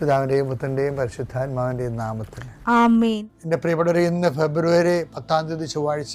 പിതാവിന്റെയും പുത്രന്റെയും പരിശുദ്ധാത്മാവിന്റെയും നാമത്തിൽ. എന്റെ പ്രിയപ്പെട്ടവരെ ഇന്ന് ഫെബ്രുവരി പത്താം തീയതി ചൊവ്വാഴ്ച.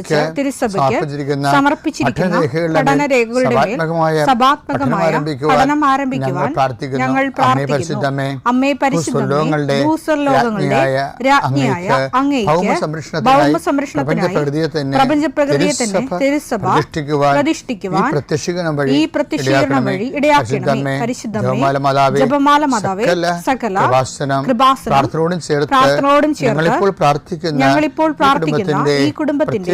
തിരുസഭയ്ക്ക് സമർപ്പിച്ചിരിക്കുന്ന പഠനരേഖകളുടെ മേൽ സഭാത്മകമായ പഠനം ആരംഭിക്കുവാൻ ഞങ്ങൾ പ്രാർത്ഥിക്കുന്നു. അമ്മേ പരിശുദ്ധമേ, ഭൂസ്വർലോകങ്ങളുടെ രാജ്ഞിയായ അങ്ങേക്ക് തന്നെ തിരുസഭ തിരുസഭ പ്രതിഷ്ഠിക്കുവാൻ ഈ പ്രത്യക്ഷീകരണം വഴി ഇടയാക്കണമേ. പരിശുദ്ധമേ ജപമാല മാതാവേ സകല കൃപാസനം ചേർത്ത് പ്രാർത്ഥനയോടും ചേർത്ത് ഞങ്ങളിപ്പോൾ പ്രാർത്ഥിക്കുന്ന ഞങ്ങളിപ്പോൾ പ്രാർത്ഥിക്കുന്ന ഈ കുടുംബത്തിന്റെ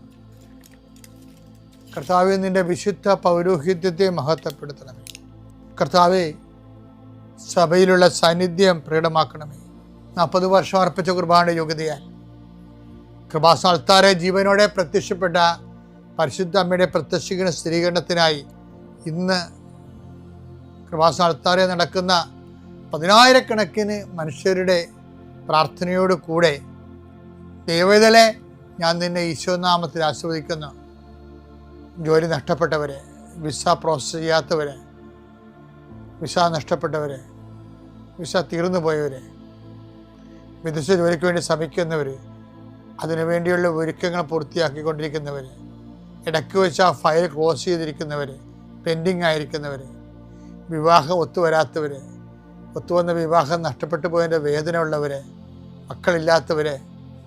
കർത്താവെ നിന്റെ വിശുദ്ധ പൗരോഹിത്യത്തെ മഹത്വപ്പെടുത്തണമേ. കർത്താവെ സഭയിലുള്ള സാന്നിധ്യം പ്രകടമാക്കണമേ. നാൽപ്പത് വർഷം അർപ്പിച്ച കുർബാനയുടെ യോഗ്യതയാൽ. കൃപാസന അൾത്താരെ ജീവനോടെ പ്രത്യക്ഷപ്പെട്ട പരിശുദ്ധ അമ്മയുടെ പ്രത്യക്ഷീകരണ സ്ഥിരീകരണത്തിനായി ഇന്ന് കൃപാസന അൾത്താരെ നടക്കുന്ന പതിനായിരക്കണക്കിന് മനുഷ്യരുടെ പ്രാർത്ഥനയോട് കൂടെ ദൈവതലെ ഞാൻ നിന്നെ ഈശോനാമത്തിൽ ആസ്വദിക്കുന്നു ജോലി നഷ്ടപ്പെട്ടവരെ വിസ പ്രോസസ് ചെയ്യാത്തവരെ വിസ നഷ്ടപ്പെട്ടവരെ വിസ തീർന്നു പോയവരെ വിദേശ ജോലിക്ക് വേണ്ടി ശ്രമിക്കുന്നവർ അതിനുവേണ്ടിയുള്ള ഒരുക്കങ്ങൾ പൂർത്തിയാക്കിക്കൊണ്ടിരിക്കുന്നവർ ഇടയ്ക്ക് വെച്ച് ആ ഫയൽ ക്ലോസ് ചെയ്തിരിക്കുന്നവർ പെൻഡിങ് ആയിരിക്കുന്നവർ വിവാഹം ഒത്തുവരാത്തവർ ഒത്തുവന്ന വിവാഹം നഷ്ടപ്പെട്ടു പോയതിന്റെ വേദന ഉള്ളവർ മക്കളില്ലാത്തവർ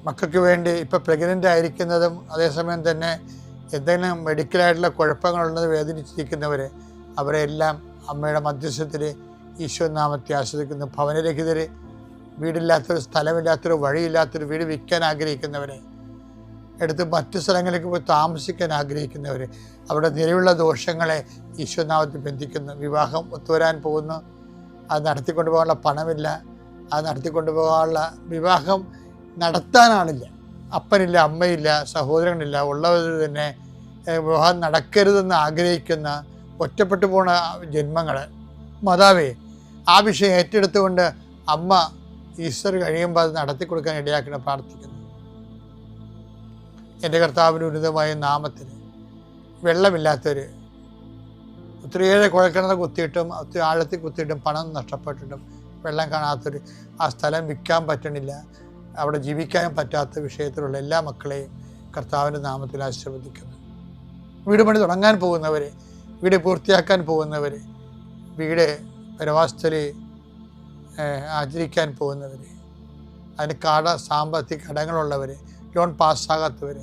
മക്കൾക്ക് വേണ്ടി ഇപ്പോൾ പ്രഗ്നന്റ് ആയിരിക്കുന്നതും അതേസമയം തന്നെ എന്തെങ്കിലും മെഡിക്കലായിട്ടുള്ള കുഴപ്പങ്ങളുള്ളത് വേദനിച്ചിരിക്കുന്നവർ അവരെല്ലാം അമ്മയുടെ മധ്യസ്ഥത്തിൽ ഈശോ നാമത്തെ ആസ്വദിക്കുന്നു ഭവനരഹിതർ വീടില്ലാത്തൊരു സ്ഥലമില്ലാത്തൊരു വഴിയില്ലാത്തൊരു വീട് വിൽക്കാൻ ആഗ്രഹിക്കുന്നവരെ എടുത്ത് മറ്റു സ്ഥലങ്ങളിലേക്ക് പോയി താമസിക്കാൻ ആഗ്രഹിക്കുന്നവർ അവിടെ നിലവിലുള്ള ദോഷങ്ങളെ ഈശ്വരനാമത്തിൽ ബന്ധിക്കുന്നു. വിവാഹം ഒത്തുവരാൻ പോകുന്നു. അത് നടത്തിക്കൊണ്ടു പോകാനുള്ള പണമില്ല. അത് നടത്തിക്കൊണ്ടു പോകാനുള്ള വിവാഹം നടത്താനാണില്ല. അപ്പനില്ല അമ്മയില്ല സഹോദരങ്ങളില്ല ഉള്ളവർ തന്നെ വിവാഹം നടക്കരുതെന്ന് ആഗ്രഹിക്കുന്ന ഒറ്റപ്പെട്ടു പോണ ജന്മങ്ങൾ മാതാവേ ആ വിഷയം ഏറ്റെടുത്തുകൊണ്ട് അമ്മ ഈസ്റ്റർ കഴിയുമ്പോൾ അത് നടത്തി കൊടുക്കാൻ ഇടയാക്കണം പ്രാർത്ഥിക്കുന്നു. എന്റെ കർത്താവിന്റെ ഉന്നതമായ നാമത്തിന് വെള്ളമില്ലാത്തവർ ഒത്തിരിയേറെ കുഴൽക്കിണർ കുത്തിയിട്ടും ഒത്തിരി ആഴത്തിൽ കുത്തിയിട്ടും പണം നഷ്ടപ്പെട്ടിട്ടും വെള്ളം കാണാത്തൊരു ആ സ്ഥലം വിൽക്കാൻ പറ്റണില്ല. അവിടെ ജീവിക്കാൻ പറ്റാത്ത വിഷയത്തിലുള്ള എല്ലാ മക്കളെയും കർത്താവിന്റെ നാമത്തിൽ ആശീർവദിക്കുന്നു. വീട് പണി തുടങ്ങാൻ പോകുന്നവർ വീട് പൂർത്തിയാക്കാൻ പോകുന്നവർ വീട് പരവാസ്ഥലി ആചരിക്കാൻ പോകുന്നവർ അതിന് കട സാമ്പത്തിക കടങ്ങളുള്ളവർ ലോൺ പാസ്സാകാത്തവർ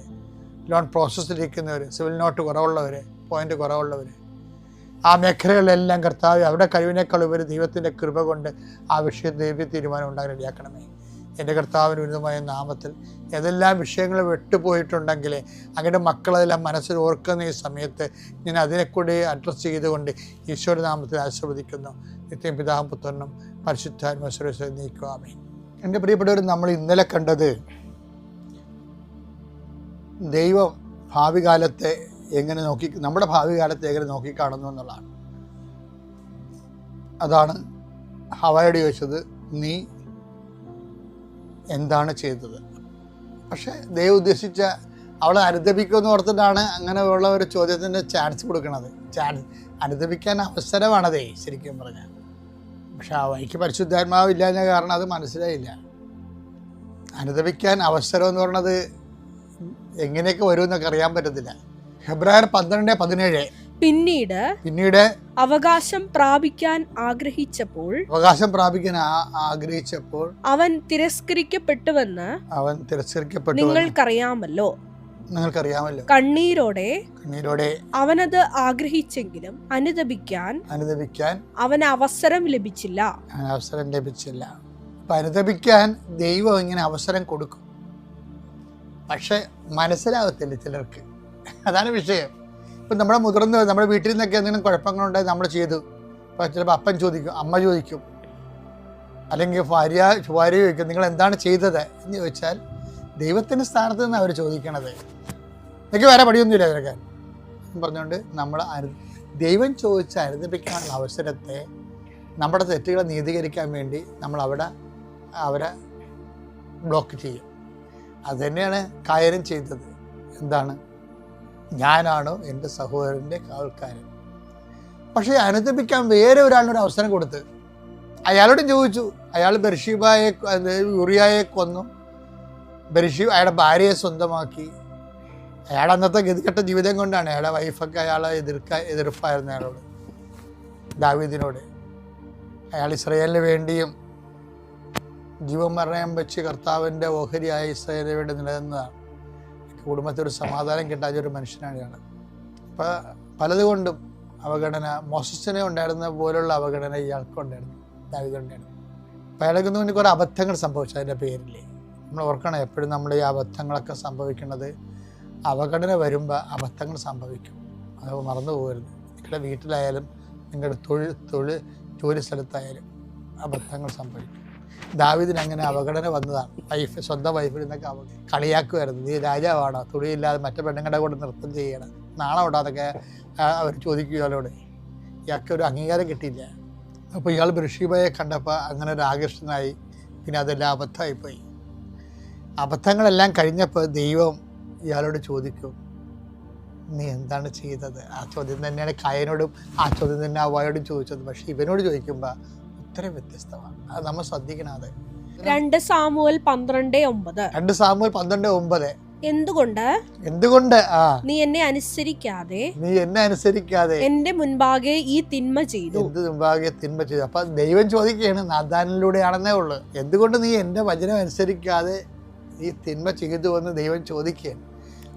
ലോൺ പ്രോസസ്സിലിരിക്കുന്നവർ സിവിൽ നോട്ട് കുറവുള്ളവർ പോയിന്റ് കുറവുള്ളവർ ആ മേഖലകളിലെല്ലാം കർത്താവ് അവിടെ കഴിവിനേക്കാൾ ഉപരി ദൈവത്തിന്റെ കൃപ കൊണ്ട് ആ വിഷയം ദൈവ തീരുമാനം ഉണ്ടാകാൻ ഇടയാക്കണമേ എന്റെ കർത്താവിന് ഉന്നതമായ നാമത്തിൽ ഏതെല്ലാം വിഷയങ്ങൾ വിട്ടുപോയിട്ടുണ്ടെങ്കിൽ അങ്ങനെ മക്കളെല്ലാം മനസ്സിൽ ഓർക്കുന്ന ഈ സമയത്ത് ഞാൻ അതിനെക്കൂടി അഡ്രസ്സ് ചെയ്തുകൊണ്ട് ഈശോയുടെ നാമത്തിൽ ആശീർവദിക്കുന്നു. നിത്യം പിതാവും പുത്രനും പരിശുദ്ധാത്മസ്വരസ് നീക്കുവാമേ എന്റെ പ്രിയപ്പെട്ടവർ നമ്മൾ ഇന്നലെ കണ്ടത് ദൈവം ഭാവി കാലത്തെ എങ്ങനെ നോക്കി നമ്മുടെ ഭാവി കാലത്തെ എങ്ങനെ നോക്കിക്കാണുന്നു എന്നുള്ളതാണ്. അതാണ് ഹവായോട് ചോദിച്ചത് നീ എന്താണ് ചെയ്തത്? പക്ഷേ ദൈവം ഉദ്ദേശിച്ച അവളെ അനുദപിക്കുമെന്ന് ഓർത്തിട്ടാണ് അങ്ങനെയുള്ള ഒരു ചോദ്യത്തിന്റെ ചാൻസ് കൊടുക്കുന്നത് ചാൻസ് അനുദപിക്കാൻ അവസരമാണതേ ശരിക്കും പറഞ്ഞാൽ. പക്ഷെ ആ പരിശുദ്ധാത്മാവില്ലാഞ്ഞ കാരണം അത് മനസ്സിലായില്ല. അനുദപിക്കാൻ അവസരം എന്ന് പറയുന്നത് എങ്ങനെയൊക്കെ വരുമെന്നൊക്കെ അറിയാൻ പറ്റത്തില്ല. ഫെബ്രുവരി പന്ത്രണ്ട് പതിനേഴ് പിന്നീട് പിന്നീട് അവകാശം പ്രാപിക്കാൻ ആഗ്രഹിച്ചപ്പോൾ അവകാശം പ്രാപിക്കാൻ ആഗ്രഹിച്ചപ്പോൾ അവൻ തിരസ്കരിക്കപ്പെട്ടുവെന്ന് അവൻ തിരസ്കരിക്കപ്പെട്ടു നിങ്ങൾക്കറിയാമല്ലോ. നിങ്ങൾക്കറിയാമല്ലോ. കണ്ണീരോടെ കണ്ണീരോടെ അവനത് ആഗ്രഹിച്ചെങ്കിലും അനുദപിക്കാൻ അനുദപിക്കാൻ അവന് അവസരം ലഭിച്ചില്ല. അവസരം ലഭിച്ചില്ല. അപ്പം അനുദപിക്കാൻ ദൈവം ഇങ്ങനെ അവസരം കൊടുക്കും. പക്ഷെ മനസ്സിലാവത്തില്ല ചിലർക്ക്. അതാണ് വിഷയം. ഇപ്പം നമ്മുടെ മുതിർന്ന നമ്മുടെ വീട്ടിൽ നിന്നൊക്കെ എന്തെങ്കിലും കുഴപ്പങ്ങളുണ്ടായി നമ്മൾ ചെയ്തു. അപ്പോൾ ചിലപ്പോൾ അപ്പൻ ചോദിക്കും അമ്മ ചോദിക്കും. അല്ലെങ്കിൽ ഭാര്യ ഭാര്യ ചോദിക്കും നിങ്ങൾ എന്താണ് ചെയ്തത്? എന്ന് ചോദിച്ചാൽ ദൈവത്തിന്റെ സ്ഥാനത്ത് നിന്ന് അവർ ചോദിക്കണത്. എനിക്ക് വേറെ പടിയൊന്നുമില്ല അവരൊക്കെ പറഞ്ഞുകൊണ്ട് നമ്മൾ ദൈവം ചോദിച്ച് അനുദപിക്കാനുള്ള അവസരത്തെ നമ്മുടെ തെറ്റുകളെ നീതീകരിക്കാൻ വേണ്ടി നമ്മൾ അവിടെ അവരെ ബ്ലോക്ക് ചെയ്യും. അത് തന്നെയാണ് ചെയ്തത്. എന്താണ്? ഞാനാണോ എന്റെ സഹോദരന്റെ കാവൽക്കാരൻ പക്ഷേ അനുദപിക്കാൻ വേറെ ഒരാളിനൊരു അവസരം കൊടുത്ത് അയാളോട് ചോദിച്ചു അയാൾ ബർഷീബായെ യുറിയായെ കൊന്നു. ബർഷീബ് അയാളുടെ ഭാര്യയെ സ്വന്തമാക്കി. അയാൾ അന്നത്തെ ഗതികെട്ട ജീവിതം കൊണ്ടാണ് അയാളുടെ വൈഫൊക്കെ അയാളെ എതിർക്ക എതിർപ്പായിരുന്നു അയാളോട് ദാവീദിനോട്. അയാൾ ഇസ്രയേലിന് വേണ്ടിയും ജീവൻ മരണം വെച്ച് കർത്താവിന്റെ ഓഹരിയായ ഇസ്രയേലിന് വേണ്ടി നിലനിന്നതാണ്. കുടുംബത്തിൽ ഒരു സമാധാനം കിട്ടാത്ത ഒരു മനുഷ്യനാണ് അപ്പോൾ പലതുകൊണ്ടും അവഗണന മോസസിനെ ഉണ്ടായിരുന്ന പോലുള്ള അവഗണന ഇയാൾക്കുണ്ടായിരുന്നു ദാവിദുണ്ടായിരുന്നു അപ്പോൾ അയാൾക്ക് മുന്നിൽ കുറേ അബദ്ധങ്ങൾ സംഭവിച്ചു അതിന്റെ പേരിൽ. നമ്മൾ ഓർക്കണം എപ്പോഴും നമ്മൾ ഈ അബദ്ധങ്ങളൊക്കെ സംഭവിക്കുന്നത് അവഗണന വരുമ്പോൾ അബദ്ധങ്ങൾ സംഭവിക്കും. അത് മറന്നു പോകരുത്. നിങ്ങളുടെ വീട്ടിലായാലും നിങ്ങളുടെ തൊഴിൽ തൊഴിൽ ജോലി സ്ഥലത്തായാലും അബദ്ധങ്ങൾ സംഭവിക്കും. ദാവിദിന് അങ്ങനെ അവഗണന വന്നതാണ്. വൈഫ് സ്വന്തം വൈഫിൽ നിന്നൊക്കെ അവ കളിയാക്കുമായിരുന്നു നീ രാജാവാണോ? തുണിയില്ലാതെ മറ്റു പെണ്ണുങ്ങളുടെ കൂടെ നൃത്തം ചെയ്യണം. നാളെ ഉണ്ടോ? അതൊക്കെ അവർ ചോദിക്കും ഇയാളോട് ഇയാൾക്ക് ഒരു അംഗീകാരം കിട്ടിയില്ല. അപ്പോൾ ഇയാൾ ബൃഷിബയെ കണ്ടപ്പോൾ അങ്ങനെ ഒരു ആകർഷണനായി പിന്നെ അതെല്ലാം അബദ്ധമായിപ്പോയി. അബദ്ധങ്ങളെല്ലാം കഴിഞ്ഞപ്പോൾ ദൈവം ഇയാളോട് ചോദിക്കും നീ എന്താണ് ചെയ്തത്? ആ ചോദ്യം തന്നെയാണ് കായനോടും ആ ചോദ്യം തന്നെ അവയോടും ചോദിച്ചത്. പക്ഷേ ഇവനോട് ചോദിക്കുമ്പോൾ ഉത്തരം വ്യത്യസ്തമാണ്. അത് നമ്മൾ ശ്രദ്ധിക്കണം അത്. രണ്ട് സാമുവൽ പന്ത്രണ്ട് ഒമ്പത്. രണ്ട് സാമുവൽ പന്ത്രണ്ട് ഒമ്പത്. എന്തുകൊണ്ട്? എന്തുകൊണ്ട്? ആ. നീ എന്നെ അനുസരിക്കാതെ നീ എന്നെ അനുസരിക്കാതെ എന്റെ മുൻപാകെ ഈ തിന്മ ചെയ്തു. എന്ത് മുൻപാകെ തിന്മ ചെയ്തു? അപ്പൊ ദൈവം ചോദിക്കുകയാണ് നാദാനിലൂടെയാണെന്നേ ഉള്ളു. എന്തുകൊണ്ട് നീ എന്റെ വചനം അനുസരിക്കാതെ ഈ തിന്മ ചെയ്തു എന്ന് ദൈവം ചോദിക്കുകയാണ്?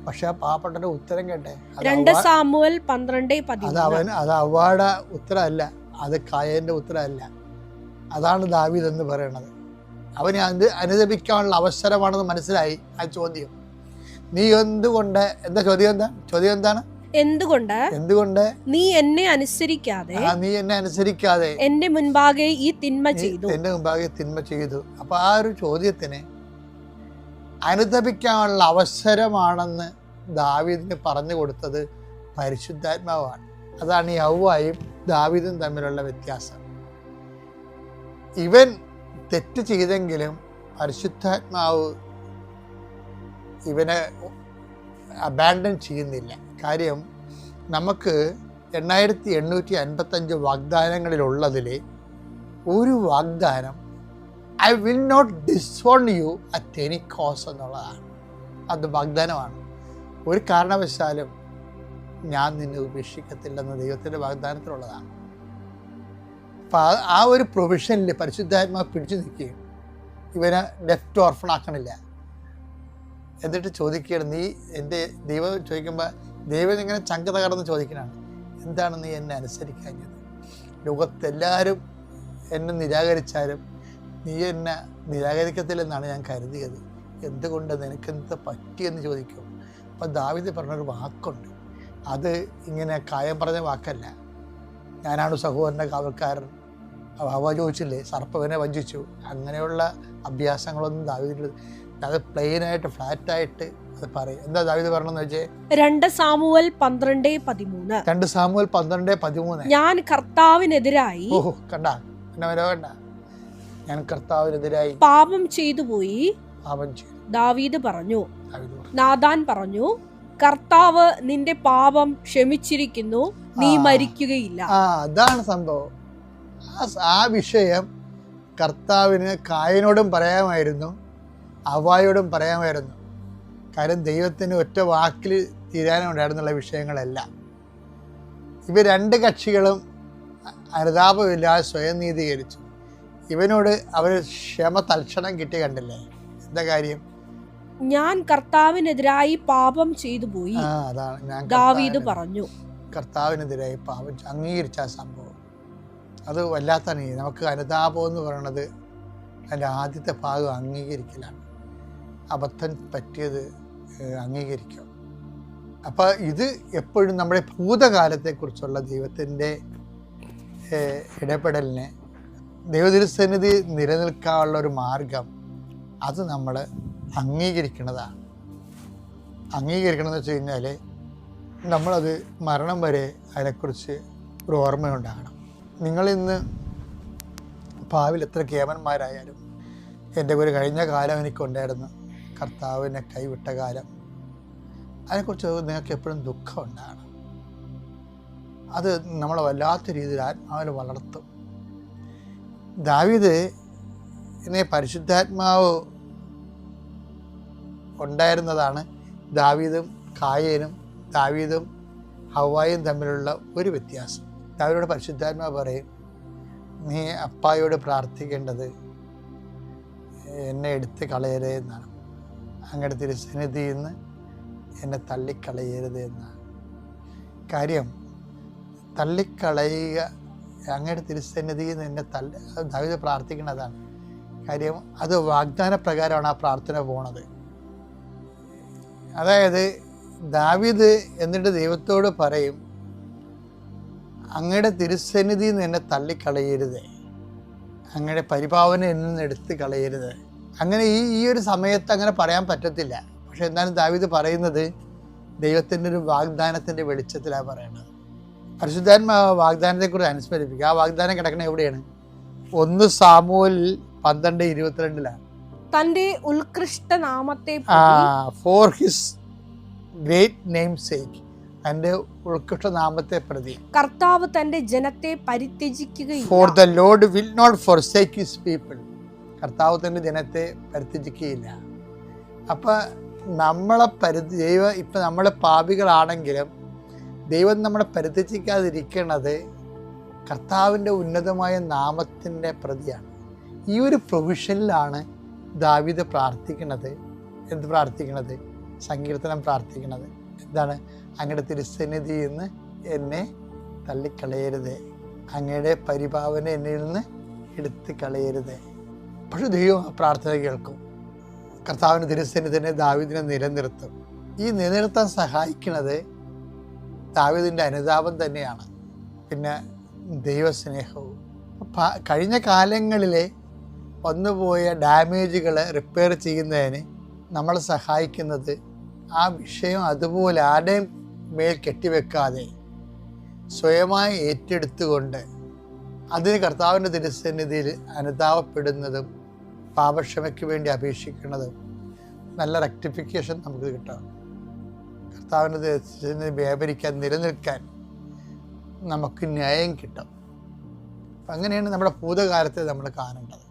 പക്ഷെ ആ പാപ്പട്ടന്റെ ഉത്തരം കേട്ടെ. രണ്ട് സാമുവൽ പന്ത്രണ്ട് അത് അവൻ അത് അവളുടെ ഉത്തരമല്ല. അത് കായന്റെ ഉത്തരമല്ല. അതാണ് ദാവീദ് എന്ന് പറയുന്നത് അവന് അത് അനുദപിക്കാനുള്ള അവസരമാണെന്ന് മനസ്സിലായി ആ ചോദ്യം. നീ എന്തുകൊണ്ട് എന്താ ചോദ്യം എന്താ? ചോദ്യം എന്താണ്? എന്തുകൊണ്ട്? എന്തുകൊണ്ട്? നീ എന്നെ അനുസരിക്കാതെ നീ എന്നെ അനുസരിക്കാതെ എന്റെ മുൻപാകെ ഈ തിന്മ ചെയ്തു. എന്റെ മുൻപാകെ തിന്മ ചെയ്തു. അപ്പൊ ആ ഒരു ചോദ്യത്തിന് അനുദപിക്കാനുള്ള അവസരമാണെന്ന് ദാവീദിന് പറഞ്ഞു കൊടുത്തത് പരിശുദ്ധാത്മാവാണ്. അതാണ് ഈ യൗവായും ദാവീദും തമ്മിലുള്ള വ്യത്യാസം. ഇവൻ തെറ്റ് ചെയ്തെങ്കിലും പരിശുദ്ധാത്മാവ് ഇവനെ അബാൻഡൻ ചെയ്യുന്നില്ല. കാര്യം നമുക്ക് എണ്ണായിരത്തി എണ്ണൂറ്റി അൻപത്തഞ്ച് വാഗ്ദാനങ്ങളിലുള്ളതിൽ ഒരു വാഗ്ദാനം I will not disown you at any cost എന്നുള്ളതാണ്. അത് വാഗ്ദാനമാണ്. ഒരു കാരണവശാലും ഞാൻ നിന്നെ ഉപേക്ഷിക്കത്തില്ലെന്ന് ദൈവത്തിന്റെ വാഗ്ദാനത്തിലുള്ളതാണ്. അപ്പം ആ- ആ ഒരു പ്രൊവിഷനിൽ പരിശുദ്ധാത്മാ പിടിച്ചു നിൽക്കുകയും ഇവനെ ലെഫ്റ്റ് ഓർഫണാക്കണില്ല എന്നിട്ട് ചോദിക്കുകയാണ് നീ എന്റെ ദൈവം ചോദിക്കുമ്പോൾ ദൈവം ഇങ്ങനെ ചങ്ക തകർന്ന് ചോദിക്കണാണ് എന്താണ് നീ എന്നെ അനുസരിക്കാഞ്ഞത്? ലോകത്തെല്ലാവരും എന്നെ നിരാകരിച്ചാലും നീ എന്നെ നിരാകരിക്കത്തില്ലെന്നാണ് ഞാൻ കരുതിയത്. എന്തുകൊണ്ട് നിനക്കെന്ത് പറ്റിയെന്ന് ചോദിക്കും? അപ്പം ദാവിദ് പറഞ്ഞൊരു വാക്കുണ്ട്. അത് ഇങ്ങനെ കായം പറഞ്ഞ വാക്കല്ല. ഞാനാണ് സഹോദരന്റെ കാവൽക്കാരൻ. അവ ചോദിച്ചില്ലേ സർപ്പവനെ വഞ്ചിച്ചു. അങ്ങനെയുള്ള അഭ്യാസങ്ങളൊന്നും ദാവിദിൽ അത് പ്ലെയിനായിട്ട് ഫ്ലാറ്റായിട്ട് അത് പറയും. എന്താ ദാവിദ് പറഞ്ഞെന്ന് വെച്ചേ? രണ്ട് സാമുവൽ പന്ത്രണ്ട് പതിമൂന്ന്. രണ്ട് സാമുവൽ പന്ത്രണ്ട് പതിമൂന്ന്. ഞാൻ കർത്താവിനെതിരായി ഓഹോ കണ്ട? കണ്ട? ഞാൻ കർത്താവിനെതിരായി പാപം ചെയ്തു പോയി. പാപം ചെയ്തു. ദാവീദ് പറഞ്ഞു. നാദാൻ പറഞ്ഞു. കർത്താവ് നിന്റെ പാപം ക്ഷമിച്ചിരിക്കുന്നു. നീ മരിക്കുകയില്ല. അതാണ് സംഭവം. ആ വിഷയം കർത്താവിന് കായനോടും പറയാമായിരുന്നു അവായോടും പറയാമായിരുന്നു. കാര്യം ദൈവത്തിന് ഒറ്റ വാക്കിൽ തീരാനുണ്ടായിരുന്നുള്ള വിഷയങ്ങളെല്ലാം. ഇവ രണ്ട് കക്ഷികളും അനുതാപമില്ലാതെ സ്വയം നീതീകരിച്ചു. ഇവനോട് അവർ ക്ഷമ തൽക്ഷണം കിട്ടി കണ്ടില്ലേ? എന്താ കാര്യം? ഞാൻ കർത്താവിനെതിരായി പാപം ചെയ്തു പോയി. അതാണ്. ഞാൻ ദാവീദ് പറഞ്ഞു. കർത്താവിനെതിരായി പാപം അംഗീകരിച്ച ആ സംഭവം. അത് വല്ലാത്ത നീ. നമുക്ക് അനുതാപം എന്ന് പറയണത് അതിന്റെ ആദ്യത്തെ ഭാഗം അംഗീകരിക്കലാണ്. അബദ്ധം പറ്റിയത് അംഗീകരിക്കുക അപ്പോൾ ഇത് എപ്പോഴും നമ്മുടെ ഭൂതകാലത്തെക്കുറിച്ചുള്ള ദൈവത്തിന്റെ ഇടപെടലിനെ ദൈവതിരുസന്നിധി നിലനിൽക്കാനുള്ള ഒരു മാർഗം അത് നമ്മൾ അംഗീകരിക്കുന്നതാണ് അംഗീകരിക്കണമെന്ന് വെച്ച് കഴിഞ്ഞാൽ നമ്മളത് മരണം വരെ അതിനെക്കുറിച്ച് ഒരു ഓർമ്മയുണ്ടാകണം. നിങ്ങളിന്ന് ഭാവിയിൽ എത്ര കേമന്മാരായാലും എന്റെ ഒരു കഴിഞ്ഞ കാലം എനിക്കുണ്ടായിരുന്നു. കർത്താവിനെ കൈവിട്ട കാലം. അതിനെക്കുറിച്ച് നിങ്ങൾക്ക് എപ്പോഴും ദുഃഖം ഉണ്ടാണ് അത് നമ്മളെ വല്ലാത്ത രീതിയിൽ ആത്മാവിൽ വളർത്തും. ദാവീദ് എന്നെ പരിശുദ്ധാത്മാവ് ഉണ്ടായിരുന്നതാണ് ദാവീദും കായേനും ദാവീദും ഹവായും തമ്മിലുള്ള ഒരു വ്യത്യാസം. ദാവീദോട് പരിശുദ്ധാത്മാ പറയും നീ അപ്പായോട് പ്രാർത്ഥിക്കേണ്ടത് എന്നെ എടുത്ത് കളയരുത് എന്നാണ്. അങ്ങയുടെ തിരുസന്നിധിയിൽ നിന്ന് എന്നെ തള്ളിക്കളയരുത് എന്നാണ്. കാര്യം തള്ളിക്കളയുക അങ്ങയുടെ തിരുസന്നിധിയിൽ നിന്ന് എന്നെ തള്ളി ദാവീദ് പ്രാർത്ഥിക്കുന്നതാണ്. കാര്യം അത് വാഗ്ദാന പ്രകാരമാണ് ആ പ്രാർത്ഥന പോണത്. അതായത് ദാവിദ് എന്നിട്ട് ദൈവത്തോട് പറയും അങ്ങയുടെ തിരുസന്നിധിയിൽ നിന്ന് എന്നെ തള്ളിക്കളയരുത്. അങ്ങയുടെ പരിപാവന എന്നിൽ നിന്ന് എടുത്ത് കളയരുത്. അങ്ങനെ ഈ ഈ ഒരു സമയത്ത് അങ്ങനെ പറയാൻ പറ്റത്തില്ല. പക്ഷെ എന്നാലും ദാവീദ് പറയുന്നത് ദൈവത്തിന്റെ ഒരു വാഗ്ദാനത്തിന്റെ വെളിച്ചത്തിലാണ് പറയുന്നത് പരിശുദ്ധാത്മ വാഗ്ദാനത്തെക്കുറിച്ച് അനുസ്മരിപ്പിക്കുക. ആ വാഗ്ദാനം കിടക്കണ എവിടെയാണ്? ഒന്ന് സാമൂൽ പന്ത്രണ്ട് ഇരുപത്തിരണ്ടിലാണ്. തന്റെ ഉത്കൃഷ്ട നാമത്തെ for his great name sake എന്റെ ഉൾക്കിട്ട നാമത്തെ പ്രതി. കർത്താവ് തന്റെ ജനത്തെ for പരിത്യജിക്കുകയില്ല the Lord will not forsake his people കർത്താവ് തന്റെ ജനത്തെ പരിത്യജിക്കുകയില്ല. അപ്പോൾ നമ്മളെ പരിധി ദൈവം ഇപ്പം നമ്മൾ പാപികളാണെങ്കിലും ദൈവം നമ്മളെ പരിത്യജിക്കാതിരിക്കുന്നത് കർത്താവിന്റെ ഉന്നതമായ നാമത്തിന്റെ പ്രതിയാണ്. ഈ ഒരു പ്രൊവിഷനിലാണ് ദാവീദ് പ്രാർത്ഥിക്കണത്. എന്ത് പ്രാർത്ഥിക്കണത്? സങ്കീർത്തനം പ്രാർത്ഥിക്കണത്. എന്താണ് അങ്ങയുടെ തിരുസന്നിധിയിൽ നിന്ന് എന്നെ തള്ളിക്കളയരുത്. അങ്ങയുടെ പരിഭാവന എന്നിൽ നിന്ന് എടുത്തു കളയരുത്. പക്ഷെ ദൈവം പ്രാർത്ഥന കേൾക്കും. കർത്താവിന് തിരുസന്നിധിനെ ദാവിദിനെ നിലനിർത്തും. ഈ നിലനിർത്താൻ സഹായിക്കുന്നത് ദാവിദിന്റെ അനുതാപം തന്നെയാണ്. പിന്നെ ദൈവസ്നേഹവും. കഴിഞ്ഞ കാലങ്ങളിലെ വന്നുപോയ ഡാമേജുകൾ റിപ്പയർ ചെയ്യുന്നതിന് നമ്മളെ സഹായിക്കുന്നത് ആ വിഷയം അതുപോലെ ആരുടെയും മേൽ കെട്ടിവെക്കാതെ സ്വയമായി ഏറ്റെടുത്തുകൊണ്ട് അതിന് കർത്താവിന്റെ തിരുസന്നിധിയിൽ അനുതാപപ്പെടുന്നതും പാപക്ഷമയ്ക്ക് വേണ്ടി അപേക്ഷിക്കുന്നതും നല്ല റെക്ടിഫിക്കേഷൻ നമുക്ക് കിട്ടണം. കർത്താവിന്റെ തിരുസന്നിധി വ്യാപരിക്കാൻ നിലനിൽക്കാൻ നമുക്ക് ന്യായം കിട്ടും. അങ്ങനെയാണ് നമ്മുടെ ഭൂതകാലത്തെ നമ്മൾ കാണേണ്ടത്.